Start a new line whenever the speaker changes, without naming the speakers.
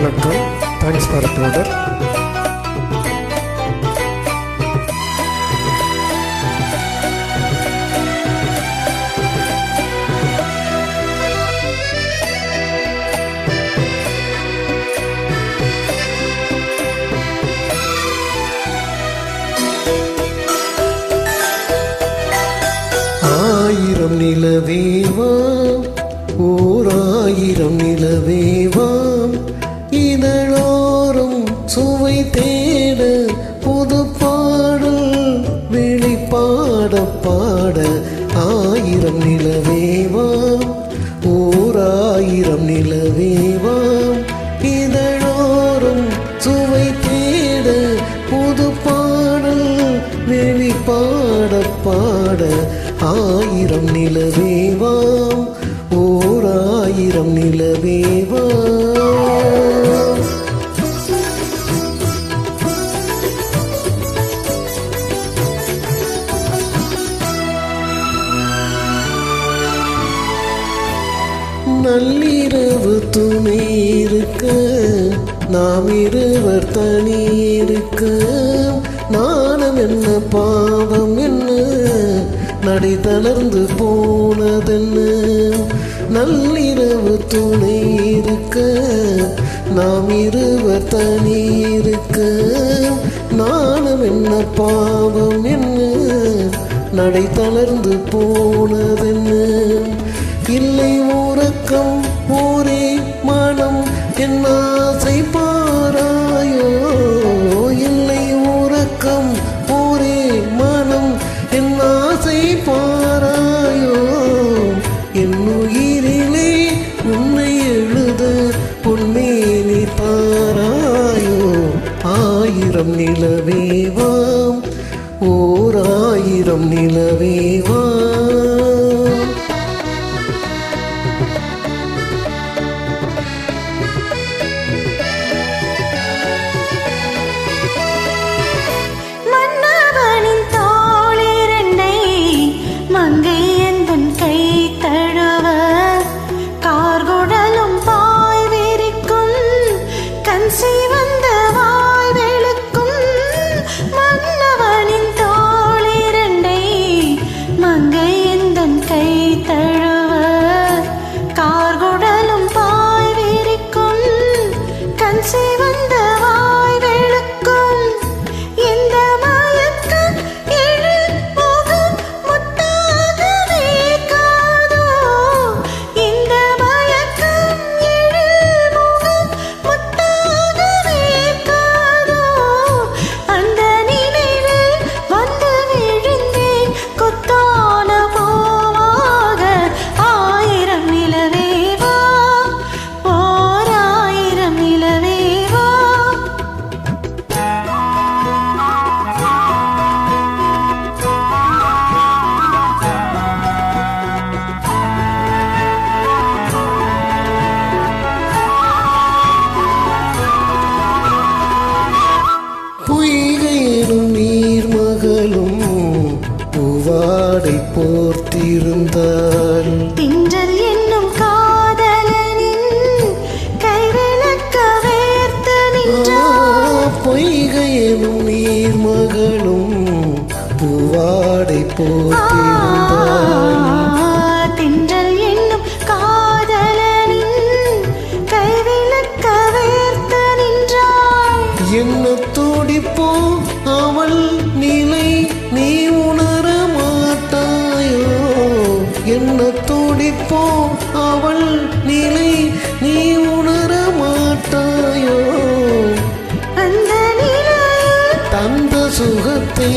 வணக்கம். Thanks for order ஆயிரம் நிலவேவா? ஓர் ஆயிரம் நிலவேவா? ஆயிரம் நிலவேவாம். இதழோறும் சுவை தேட புது பாடல் வெளிப்பாட பாட ஆயிரம் நிலவேவாம். ஓர் ஆயிரம் நிலவேவாம். நள்ளிரவு துணை இருக்க. நாம் இருவர் தனி இருக்க. நாணம் என்ன பாவம் என்ன? நடை தளர்ந்து போனதென்ன? நள்ளிரவு துணை இருக்க. நாம் இருவர் தனி இருக்க. நாணம் என்ன பாவம் என்ன? நடை தளர்ந்து போனதென்ன? இல்லை உறக்கம் ஒரே மனம் என் ஆசை பாராயோ? இல்லை உறக்கம் ஒரே மனம் என் ஆசை பாராயோ? என் உயிரிலே உன்னை எழுத உன்மேனி பாராயோ? ஆயிரம் நிலவேவாம் ஓர் ஆயிரம் நிலவேவாம்.
மங்கை எந்தன் கை தழுவ
பூவாடை போர்த்திருந்தாள்
தின்றல் என்னும் காதலனின் கைவிளக்க வேர்த்து
ஆ,
நின்றார்
பொய்கையிலும் நீர்மகளும் பூவாடை போர்த்திருந்தாள் சுகத்தை